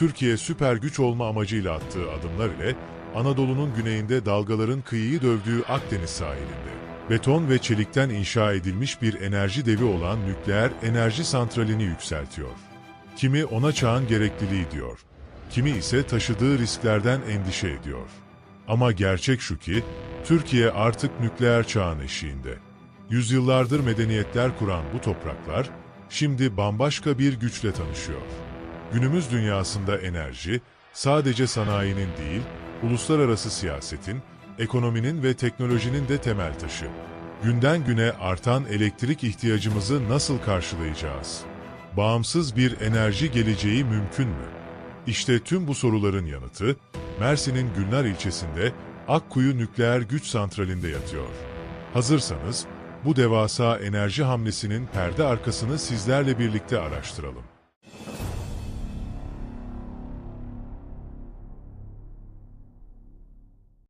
Türkiye süper güç olma amacıyla attığı adımlar ile Anadolu'nun güneyinde dalgaların kıyıyı dövdüğü Akdeniz sahilinde beton ve çelikten inşa edilmiş bir enerji devi olan nükleer enerji santralini yükseltiyor. Kimi ona çağın gerekliliği diyor, kimi ise taşıdığı risklerden endişe ediyor. Ama gerçek şu ki, Türkiye artık nükleer çağın eşiğinde. Yüzyıllardır medeniyetler kuran bu topraklar, şimdi bambaşka bir güçle tanışıyor. Günümüz dünyasında enerji, sadece sanayinin değil, uluslararası siyasetin, ekonominin ve teknolojinin de temel taşı. Günden güne artan elektrik ihtiyacımızı nasıl karşılayacağız? Bağımsız bir enerji geleceği mümkün mü? İşte tüm bu soruların yanıtı, Mersin'in Gülnar ilçesinde Akkuyu Nükleer Güç Santrali'nde yatıyor. Hazırsanız, bu devasa enerji hamlesinin perde arkasını sizlerle birlikte araştıralım.